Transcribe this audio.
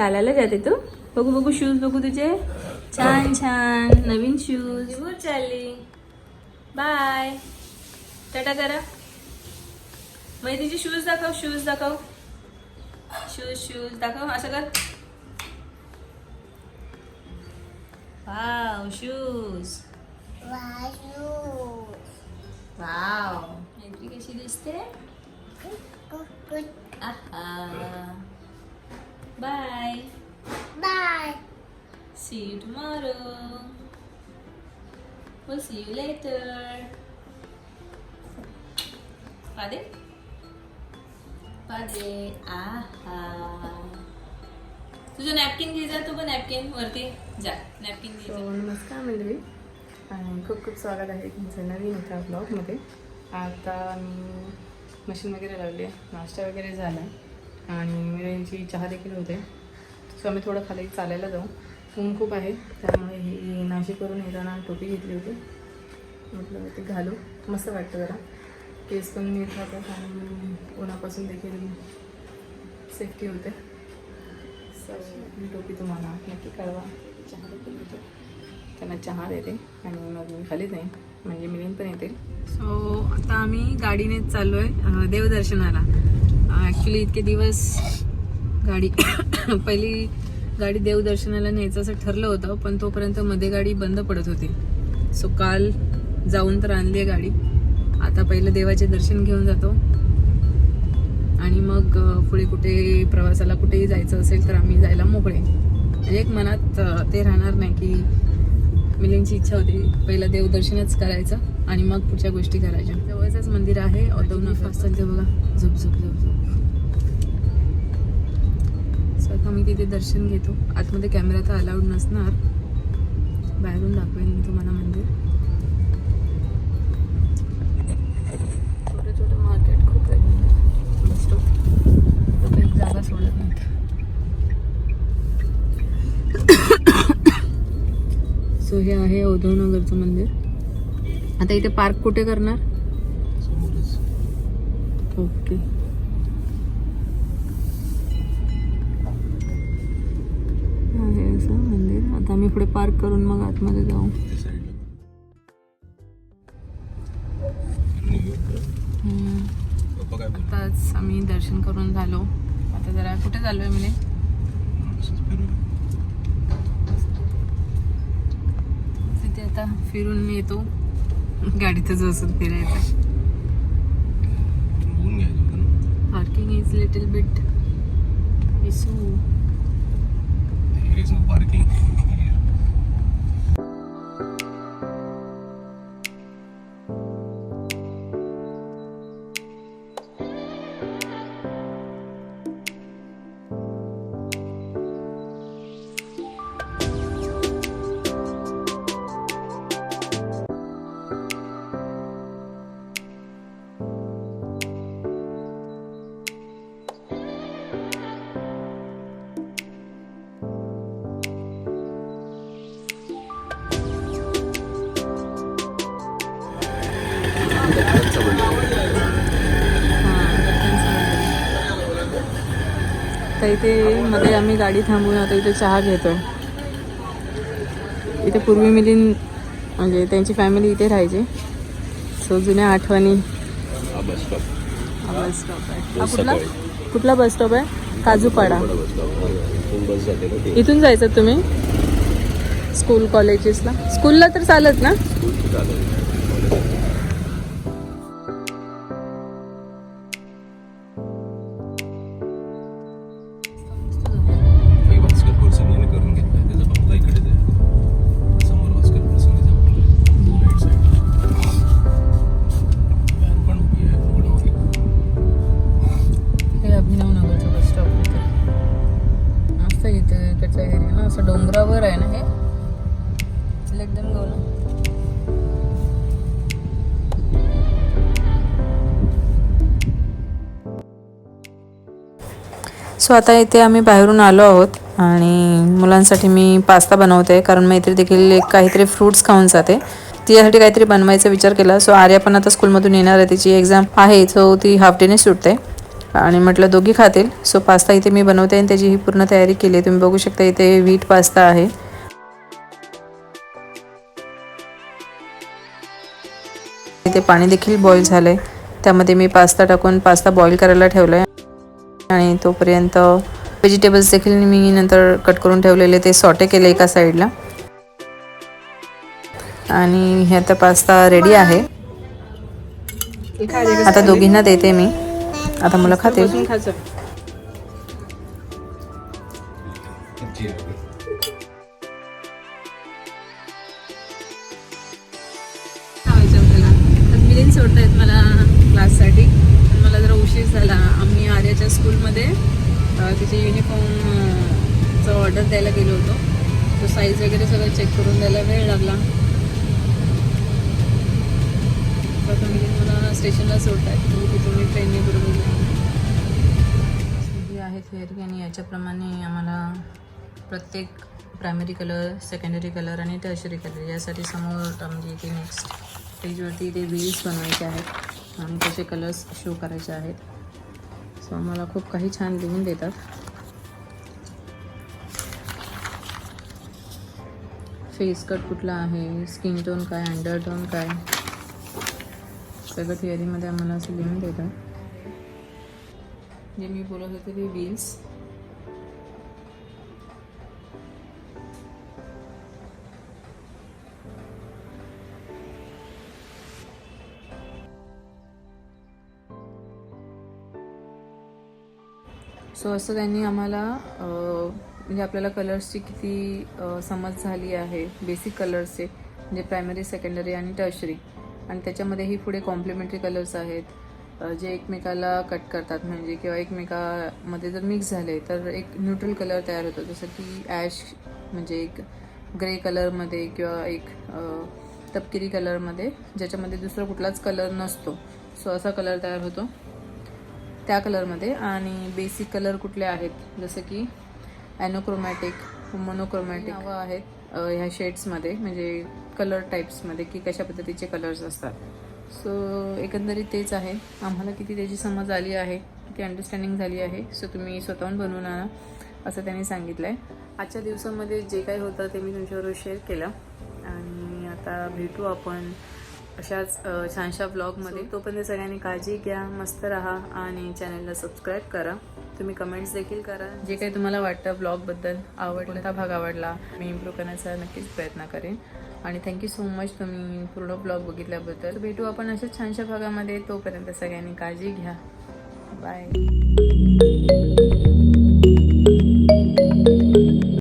चालायला जाते तू. बघू बघू शूज बघू तुझे. छान छान. नवीन शूज चालली. बाय टाटा करा. मग तिचे शूज दाखव शूज दाखव. शूज शूज दाखव. असं कर. वाव शूज वाव कशी दिसते? आहा bye Bye. See you tomorrow. We'll see you later. पादे पादे आहा तुझं नॅपकिन घे जा तू पण नॅपकिन वरती जा. नॅपकिन घे जा. नमस्कार मंडळी. आणि खूप खूप स्वागत आहे तुमचं नवीन एका ब्लॉगमध्ये आता मी मशीन वगैरे लावली आहे. नाश्ता वगैरे झाला आणि मिरेंची चहा देखील होते. सो आम्ही थोडं खाली चालायला जाऊ. ऊन खूप आहे त्यामुळे ही नाशिकवरून येताना टोपी घेतली होती. म्हटलं ते घालू. मस्त वाटतं जरा. केस पण नीट राहतात आणि उन्हापासून देखील सेफ्टी होते. सो टोपी तुम्हाला नक्की कळवा. चहा देखील होते त्यांना चहा देते आणि मग मी खाली जाईन. म्हणजे मिलीन पण येतील. सो आता आम्ही गाडीनेच चाललो आहे देवदर्शनाला. ॲक्च्युली इतके दिवस गाडी पहिली गाडी देवदर्शनाला न्यायचं असं ठरलं होतं पण तोपर्यंत मध्ये गाडी बंद पडत होती. सो काल जाऊन तर आणली आहे गाडी. आता पहिलं देवाचे दर्शन घेऊन जातो. आणि मग पुढे कुठे प्रवासाला कुठेही जायचं असेल तर आम्ही जायला मोकळे. म्हणजे एक मनात ते राहणार नाही की मिलिंदची इच्छा होती पहिलं देवदर्शनच करायचं आणि मग पुढच्या गोष्टी करायच्या. जवळचंच मंदिर आहे औदवना फास्ट चालते बघा. झुप झुप झुप झुप. तिथे दर्शन घेतो. आतमध्ये कॅमेरा तर अलाउड नसणार. बाहेरून दाखवेन मी तुम्हाला मंदिर. छोटे छोटे मार्केट खूप आहे. बस स्टॉप एक जागा सोडत नाहीत. सो हे आहे उद्धवनगरचं मंदिर. आता इथे पार्क कुठे करणार? ओके असं मंदिर. आता आम्ही पुढे पार्क करून मग आतमध्ये जाऊ. आताच आम्ही दर्शन करून झालो. आता जरा कुठे चाललोय म्हणजे तिथे आता फिरून येतो. गाडीतच बसून फिरायचं. Parking is little bit issue parking तर इथे मध्ये आम्ही गाडी थांबून आता इथे चहा घेतोय. इथे पूर्वी मिलिंद म्हणजे त्यांची फॅमिली इथे राहायची. सो जुन्या आठवणी. बस स्टॉप कुठला? कुठला बस स्टॉप आहे? काजूपाडा. इथून जायचं तुम्ही? स्कूल कॉलेजेसला स्कूलला तर चालत ना? इथे एरिया ना असं डोंगरावर आहे ना हे. एकदम गोल. सो आता इथे आम्ही बाहेरून आलो आहोत आणि मुलांसाठी मी पास्ता बनवते कारण मैत्री देखील एक काहीतरी फ्रुट्स खाऊन जाते. तिच्यासाठी काहीतरी बनवायचा विचार केला. सो आर्या पण आता स्कूलमधून येणार आहे. तिची एक्झाम आहे सो ती हाफ डेने सुटते. आणि म्हटलं दोघी खातील. सो पास्ता इथे मी बनवते आणि त्याची ही पूर्ण तयारी केली आहे. तुम्ही बघू शकता इथे व्हीट पास्ता आहे. इथे पाणी देखील बॉईल झालंय. त्यामध्ये मी पास्ता टाकून पास्ता बॉईल करायला ठेवलाय. आणि तोपर्यंत व्हेजिटेबल्स देखील मी नंतर कट करून ठेवलेले ते सॉटे केले एका साईडला आणि हे आता पास्ता रेडी आहे. आता दोघींना देते मी. आता मला खाते. लावायचं आपल्याला. आज मिलिंद सोडत आहेत मला क्लाससाठी. पण मला जरा उशीर झाला. आम्ही आर्याच्या स्कूलमध्ये तिचे युनिफॉर्मचं ऑर्डर द्यायला गेलो होतो. तो साईज वगैरे सगळं चेक करून द्यायला वेळ लागला. स्टेशनला सोडतात की तुम्ही ट्रेनने बरोबर जे आहेत आहे आणि याच्याप्रमाणे आम्हाला प्रत्येक प्रायमरी कलर सेकंडरी कलर आणि टर्शरी कलर यासाठी समोर म्हणजे इथे नेक्स्ट पेजवरती इथे व्हील्स बनवायचे आहेत आणि त्याचे कलर्स शो करायचे आहेत. सो आम्हाला खूप काही छान लिहून देतात. फेस कट कुठला आहे? स्किन टोन काय? अंडर टोन काय? सगळं थिअरीमध्ये आम्हाला असं लिहून देतात. जे मी बोलत होते ते व्हील्स सो असं त्यांनी आम्हाला म्हणजे आपल्याला कलर्सची किती समज झाली आहे बेसिक कलर्सचे म्हणजे प्रायमरी सेकंडरी आणि टर्शरी आणि त्याच्यामध्येही पुढे कॉम्प्लिमेंटरी कलर्स आहेत. जे एकमेकाला कट करतात म्हणजे किंवा एकमेकामध्ये जर मिक्स झाले तर एक न्यूट्रल कलर तयार होतो. जसं की ॲश म्हणजे एक ग्रे कलरमध्ये किंवा एक तपकिरी कलरमध्ये ज्याच्यामध्ये दुसरा कुठलाच कलर नसतो. सो असा कलर तयार होतो त्या कलरमध्ये आणि बेसिक कलर कुठले आहेत? जसं की ॲनोक्रोमॅटिक मोनोक्रोमॅटिक आहेत. ह्या शेड्समध्ये म्हणजे कलर टाईप्समध्ये की कशा पद्धतीचे कलर्स असतात. सो एकंदरीत तेच आहे. आम्हाला किती त्याची समज आली आहे किती अंडरस्टँडिंग झाली आहे सो तुम्ही स्वतःहून बनवून आणा असं त्यांनी सांगितलं आहे आजच्या दिवसामध्ये जे काही होतं ते मी तुमच्याबरोबर शेअर केलं. आणि आता भेटू आपण अशाच छानशा ब्लॉगमध्ये तोपर्यंत सगळ्यांनी काळजी घ्या मस्त राहा आणि चॅनलला सबस्क्राईब करा. तुम्ही कमेंट्स देखील करा. जे काही तुम्हाला वाटतं ब्लॉगबद्दल आवडला कोणता भाग आवडला मी इम्प्रूव्ह करण्याचा नक्कीच प्रयत्न करेन. आणि थँक्यू सो मच तुम्ही पूर्ण ब्लॉग बघितल्याबद्दल. भेटू आपण अशाच छानशा भागामध्ये. तोपर्यंत सगळ्यांनी काळजी घ्या. बाय